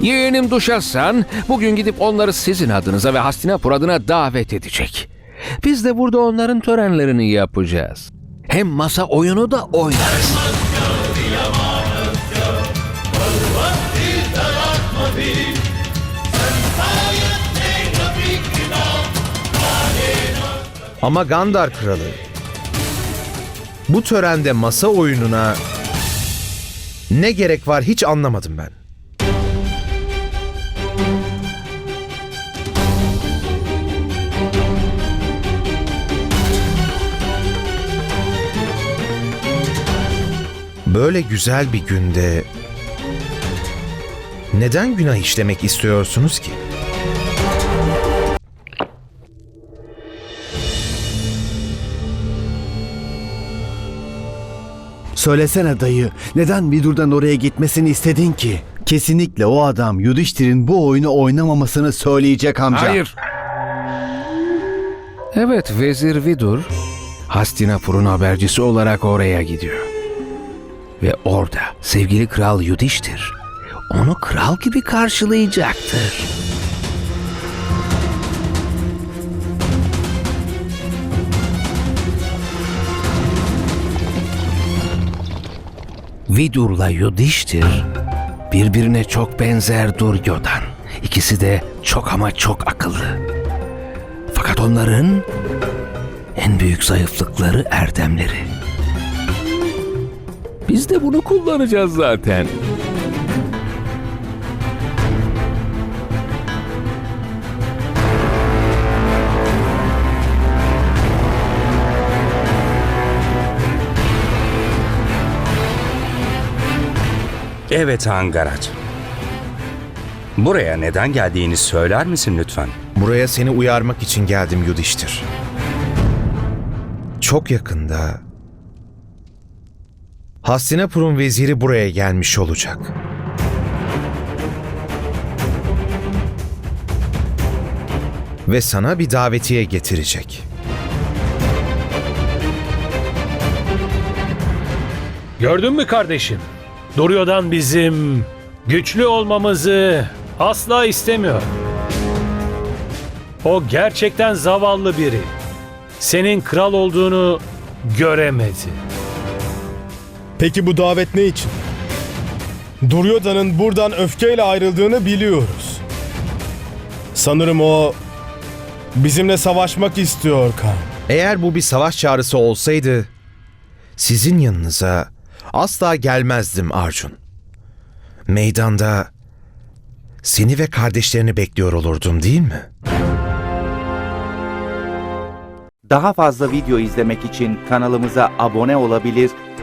Yeğenim Duşasan bugün gidip onları sizin adınıza ve Hastinapur adına davet edecek. Biz de burada onların törenlerini yapacağız. Hem masa oyunu da oynarız. Ama Gandar kralı bu törende masa oyununa ne gerek var hiç anlamadım ben. Böyle güzel bir günde neden günah işlemek istiyorsunuz ki? Söylesene dayı, neden Vidur'dan oraya gitmesini istedin ki? Kesinlikle o adam Yudhishthir'in bu oyunu oynamamasını söyleyecek amca. Hayır. Evet, Vezir Vidur Hastinapur'un habercisi olarak oraya gidiyor. Ve orada sevgili kral Yudhishthir onu kral gibi karşılayacaktır. Vidur'la Yudhishthir birbirine çok benzer Duryodhan. İkisi de çok ama çok akıllı. Fakat onların en büyük zayıflıkları erdemleri. Biz de bunu kullanacağız zaten. Evet Angaraç. Buraya neden geldiğini söyler misin lütfen? Buraya seni uyarmak için geldim Yudhishthir. Çok yakında Hastinapur'un veziri buraya gelmiş olacak. Ve sana bir davetiye getirecek. Gördün mü kardeşim? Duruyordan bizim güçlü olmamızı asla istemiyor. O gerçekten zavallı biri. Senin kral olduğunu göremedi. Peki bu davet ne için? Duryodhan'ın buradan öfkeyle ayrıldığını biliyoruz. Sanırım o bizimle savaşmak istiyor Kan. Eğer bu bir savaş çağrısı olsaydı sizin yanınıza asla gelmezdim Arjun. Meydanda seni ve kardeşlerini bekliyor olurdum değil mi? Daha fazla video izlemek için kanalımıza abone olabilir,